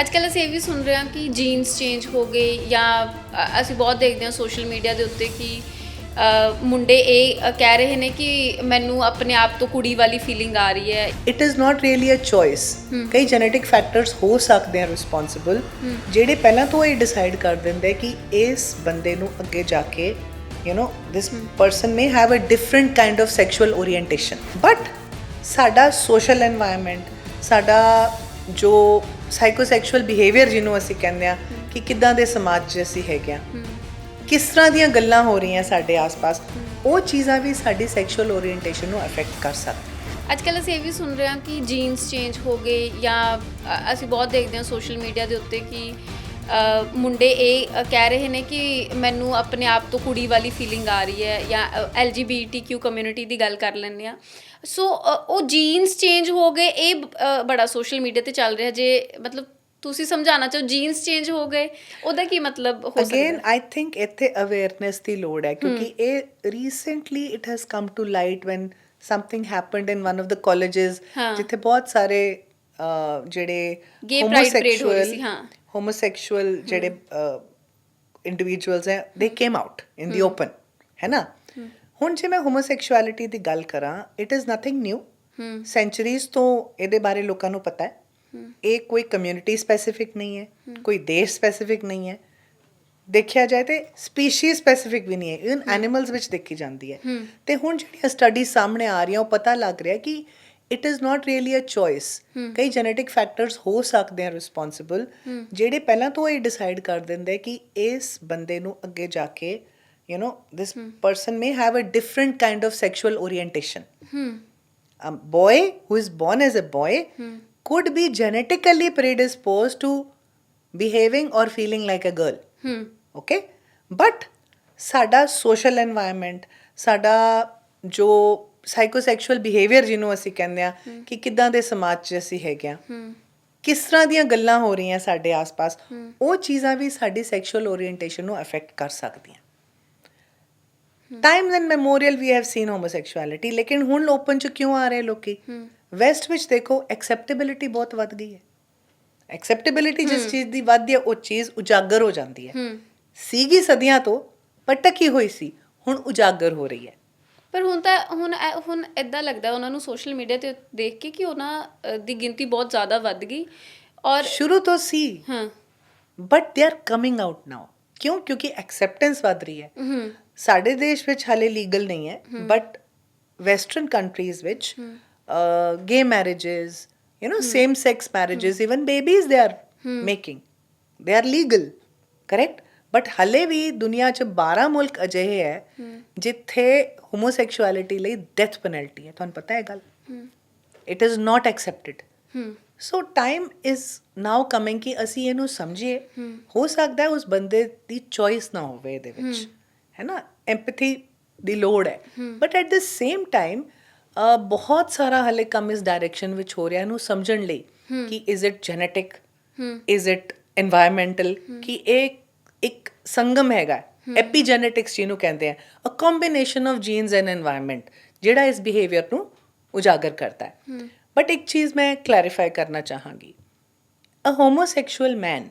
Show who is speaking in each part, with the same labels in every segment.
Speaker 1: ਅੱਜ ਕੱਲ੍ਹ ਅਸੀਂ ਇਹ ਵੀ ਸੁਣ ਰਹੇ ਹਾਂ ਕਿ ਜੀਨਸ ਚੇਂਜ ਹੋ ਗਏ ਜਾਂ ਅਸੀਂ ਬਹੁਤ ਦੇਖਦੇ ਹਾਂ ਸੋਸ਼ਲ ਮੀਡੀਆ ਦੇ ਉੱਤੇ ਕਿ ਮੁੰਡੇ ਇਹ ਕਹਿ ਰਹੇ ਨੇ ਕਿ ਮੈਨੂੰ ਆਪਣੇ ਆਪ ਤੋਂ ਕੁੜੀ ਵਾਲੀ ਫੀਲਿੰਗ ਆ ਰਹੀ ਹੈ।
Speaker 2: It is not really a choice ਕਈ ਜੈਨੇਟਿਕ ਫੈਕਟਰਸ ਹੋ ਸਕਦੇ ਆ ਰਿਸਪੌਂਸਿਬਲ ਜਿਹੜੇ ਪਹਿਲਾਂ ਤੋਂ ਇਹ ਡਿਸਾਈਡ ਕਰ ਦਿੰਦੇ ਕਿ ਇਸ ਬੰਦੇ ਨੂੰ ਅੱਗੇ ਜਾ ਕੇ you know this person may have a different kind of sexual orientation. But ਸਾਡਾ ਸੋਸ਼ਲ এনवायरमेंट ਸਾਡਾ ਜੋ ਸਾਈਕੋਸੈਕਸ਼ੂਅਲ ਬਿਹੇਵੀਅਰ ਜਿਹਨੂੰ ਅਸੀਂ ਕਹਿੰਦੇ ਆ ਕਿ ਕਿੱਦਾਂ ਦੇ ਸਮਾਜ 'ਚ ਅਸੀਂ ਹੈਗੇ ਆ ਕਿਸ ਤਰ੍ਹਾਂ ਦੀਆਂ ਗੱਲਾਂ ਹੋ ਰਹੀਆਂ ਸਾਡੇ ਆਸ-ਪਾਸ ਉਹ ਚੀਜ਼ਾਂ ਵੀ ਸਾਡੀ ਸੈਕਸ਼ੂਅਲ ਓਰੀਐਂਟੇਸ਼ਨ ਨੂੰ ਅਫੈਕਟ ਕਰ ਸਕਦੀਆਂ।
Speaker 1: ਅੱਜ ਕੱਲ੍ਹ ਅਸੀਂ ਇਹ ਵੀ ਸੁਣ ਰਹੇ ਹਾਂ ਕਿ ਜੀਨਸ ਚੇਂਜ ਹੋ ਗਏ ਜਾਂ ਅਸੀਂ ਬਹੁਤ ਦੇਖਦੇ ਹਾਂ ਸੋਸ਼ਲ ਮੀਡੀਆ ਦੇ ਉੱਤੇ ਕਿ ਮੁੰਡੇ ਇਹ ਕਹਿ ਰਹੇ ਨੇ ਕਿ ਮੈਨੂੰ ਆਪਣੇ ਆਪ ਤੋਂ ਕੁੜੀ ਵਾਲੀ ਫੀਲਿੰਗ ਆ ਰਹੀ ਹੈ ਜਾਂ ਐਲਜੀਬੀਟੀਕਿਊ ਕਮਿਊਨਿਟੀ ਦੀ ਗੱਲ ਕਰ ਲੈਂਦੇ ਆ ਸੋ ਉਹ ਜੀਨਸ ਚੇਂਜ ਹੋ ਗਏ ਇਹ ਬੜਾ ਸੋਸ਼ਲ ਮੀਡੀਆ ਤੇ ਚੱਲ ਰਿਹਾ ਜੇ ਮਤਲਬ ਤੁਸੀਂ ਸਮਝਾਉਣਾ ਚਾਹੋ ਜੀਨਸ ਚੇਂਜ ਹੋ ਗਏ ਉਹਦਾ ਕੀ ਮਤਲਬ ਹੋ ਸਕਦਾ
Speaker 2: ਅਗੇਨ? ਆਈ ਥਿੰਕ ਇੱਥੇ ਅਵੇਅਰਨੈਸ ਦੀ ਲੋੜ ਹੈ ਕਿਉਂਕਿ ਇਹ recently it has come to light when something happened in one of the colleges. ਜਿੱਥੇ ਬਹੁਤ ਸਾਰੇ ਜਿਹੜੇ
Speaker 1: Gay ਹਾਂ।
Speaker 2: ਹੋਮੋਸੈਕਸ਼ੂਅਲ ਜਿਹੜੇ ਇੰਡੀਵਿਜੂਅਲਸ ਹੈ ਦੇ came out in the open ਹੈ ਨਾ ਹੁਣ ਜੇ ਮੈਂ ਹੋਮੋਸੈਕਸ਼ੁਅਲਿਟੀ ਦੀ ਗੱਲ ਕਰਾਂ it is nothing new centuries ਤੋਂ ਇਹਦੇ ਬਾਰੇ ਲੋਕਾਂ ਨੂੰ ਪਤਾ ਹੈ। ਇਹ ਕੋਈ ਕਮਿਊਨਿਟੀ ਸਪੈਸੀਫਿਕ ਨਹੀਂ ਹੈ ਕੋਈ ਦੇਸ਼ ਸਪੈਸੀਫਿਕ ਨਹੀਂ ਹੈ। ਦੇਖਿਆ ਜਾਏ ਤੇ ਸਪੀਸ਼ੀਜ਼ ਸਪੈਸੀਫਿਕ ਵੀ ਨਹੀਂ ਹੈ। ਇਵਨ ਐਨੀਮਲਸ ਵਿੱਚ ਦੇਖੀ ਜਾਂਦੀ ਹੈ। ਤੇ ਹੁਣ ਜਿਹੜੀਆਂ ਸਟੱਡੀ ਸਾਹਮਣੇ ਆ ਰਹੀਆਂ ਉਹ ਪਤਾ ਲੱਗ ਰਿਹਾ ਕਿ it is not really a choice ਕਈ ਜੈਨੇਟਿਕ ਫੈਕਟਰਸ ਹੋ ਸਕਦੇ ਆ ਰਿਸਪੌਂਸਿਬਲ hmm. ਜਿਹੜੇ ਪਹਿਲਾਂ ਤੋਂ ਇਹ ਡਿਸਾਈਡ ਕਰ ਦਿੰਦੇ ਕਿ ਇਸ ਬੰਦੇ ਨੂੰ ਅੱਗੇ ਜਾ ਕੇ you know this person may have a different kind of sexual orientation a boy who is born as a boy hmm. Could be be genetically to behaving behaving feeling like a
Speaker 1: girl
Speaker 2: okay but ਸਾਡਾ social environment ਸਾਡਾ ਜੋ ਸਾਈਕੋਸੈਕਸ਼ੂਅਲ behaviour ਜਿਹਨੂੰ ਅਸੀਂ ਕਹਿੰਦੇ ਆ ਕਿ ਕਿੱਦਾਂ ਦੇ ਸਮਾਜ 'ਚ ਅਸੀਂ ਹੈਗੇ ਆ ਕਿਸ ਤਰ੍ਹਾਂ ਦੀਆਂ ਗੱਲਾਂ ਹੋ ਰਹੀਆਂ ਸਾਡੇ ਆਸ-ਪਾਸ ਉਹ ਚੀਜ਼ਾਂ ਵੀ ਸਾਡੀ ਸੈਕਸ਼ੂਅਲ ਓਰੀਐਂਟੇਸ਼ਨ ਨੂੰ ਅਫੈਕਟ ਕਰ ਸਕਦੀਆਂ। Times immemorial we have seen homosexuality ਲੇਕਿਨ ਹੁਣ ਓਪਨ ਚ ਕਿਉਂ ਆ ਰਹੇ ਲੋਕੀ? ਵੈਸਟ ਵਿੱਚ ਦੇਖੋ ਐਕਸੈਪਟੇਬਿਲਿਟੀ ਬਹੁਤ ਵੱਧ ਗਈ ਹੈ। ਐਕਸੈਪਟੇਬਿਲਿਟੀ ਜਿਸ ਚੀਜ਼ ਦੀ ਵੱਧਦੀ ਹੈ ਉਹ ਚੀਜ਼ ਉਜਾਗਰ ਹੋ ਜਾਂਦੀ ਹੈ।
Speaker 1: ਹੂੰ।
Speaker 2: ਸੀਗੀ ਸਦੀਆਂ ਤੋਂ ਪਰ ਟਕੀ ਹੋਈ ਸੀ ਹੁਣ ਉਜਾਗਰ ਹੋ ਰਹੀ ਹੈ।
Speaker 1: ਪਰ ਹੁਣ ਤਾਂ ਹੁਣ ਐ- ਹੁਣ ਇਦਾਂ ਲੱਗਦਾ ਉਹਨਾਂ ਨੂੰ ਸੋਸ਼ਲ ਮੀਡੀਆ ਤੇ ਦੇਖ ਕੇ ਕਿ ਉਹਨਾਂ ਅ, ਦੀ ਗਿਣਤੀ ਬਹੁਤ ਜ਼ਿਆਦਾ ਵੱਧ ਗਈ ਔਰ
Speaker 2: ਸ਼ੁਰੂ ਤੋਂ ਸੀ।
Speaker 1: ਹਾਂ।
Speaker 2: But they are coming out ਨਾਓ ਕਿਉਂ? ਕਿਉਂਕਿ ਐਕਸੈਪਟੈਂਸ ਵੱਧ ਰਹੀ ਹੈ।
Speaker 1: ਹੂੰ।
Speaker 2: ਸਾਡੇ ਦੇਸ਼ ਵਿੱਚ ਹਾਲੇ ਲੀਗਲ ਨਹੀਂ ਹੈ। ਬਟ ਵੈਸਟਰਨ ਕੰਟਰੀਜ਼ ਵਿੱਚ gay marriages you know same sex marriages even babies they are making they are legal correct but ਹਲੇ ਵੀ ਦੁਨੀਆ 'ਚ 12 ਮੁਲਕ ਅਜਿਹੇ ਹੈ। ਜਿੱਥੇ ਹੋਮੋਸੈਕਸ਼ੁਅਲਿਟੀ ਲਈ ਡੈਥ ਪੈਨਲਟੀ ਹੈ ਤੁਹਾਨੂੰ ਪਤਾ ਹੈ ਗੱਲ? It is not accepted so time is now coming ਕਿ ਅਸੀਂ ਇਹਨੂੰ ਸਮਝੀਏ। ਹੋ। ਸਕਦਾ ਹੈ ਉਸ ਬੰਦੇ ਦੀ ਚੋਇਸ ਨਾ ਹੋਵੇ ਇਹਦੇ ਵਿੱਚ। ਹੈ। ਨਾ? ਐਮਪੈਥੀ ਦੀ ਲੋੜ ਹੈ। But at the same time ਬਹੁਤ ਸਾਰਾ ਹਲੇ ਕੰਮ ਇਸ ਡਾਇਰੈਕਸ਼ਨ ਵਿੱਚ ਹੋ ਰਿਹਾ ਨੂੰ ਸਮਝਣ ਲਈ ਕਿ is it genetic is it environmental ਕਿ ਇਹ ਸੰਗਮ ਹੈਗਾ ਐਪੀਜੈਨੇਟਿਕਸ ਜਿਹਨੂੰ ਕਹਿੰਦੇ ਆ a combination of genes and environment ਜਿਹੜਾ ਇਸ ਬਿਹੇਵੀਅਰ ਨੂੰ ਉਜਾਗਰ ਕਰਦਾ ਹੈ ਬਟ ਇੱਕ ਚੀਜ਼ ਮੈਂ ਕਲੈਰੀਫਾਈ ਕਰਨਾ ਚਾਹਾਂਗੀ a homosexual man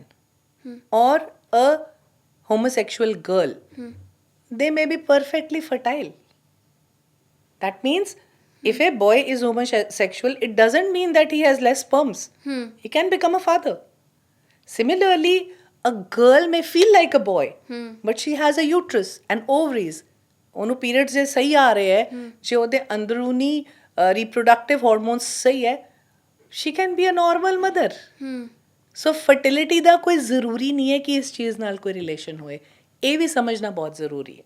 Speaker 2: or a homosexual girl they may be perfectly fertile. That means if a boy is homosexual, it doesn't mean that he has less sperms. Hmm. He can become a father. Similarly, a girl may feel like a boy but she has a uterus and ovaries. ਉਹਨੂੰ periods ਜੇ ਸਹੀ ਆ ਰਹੇ ਹੈ ਜੇ ਉਹਦੇ ਅੰਦਰੂਨੀ reproductive hormones ਸਹੀ ਹੈ she can be a normal mother.
Speaker 1: ਹੂੰ
Speaker 2: ਸੋ ਫਰਟੀਲਿਟੀ ਦਾ ਕੋਈ ਜ਼ਰੂਰੀ ਨਹੀਂ ਹੈ ਕਿ ਇਸ ਚੀਜ਼ ਨਾਲ ਕੋਈ ਰਿਲੇਸ਼ਨ ਹੋਏ। ਇਹ ਵੀ ਸਮਝਣਾ ਬਹੁਤ ਜ਼ਰੂਰੀ ਹੈ।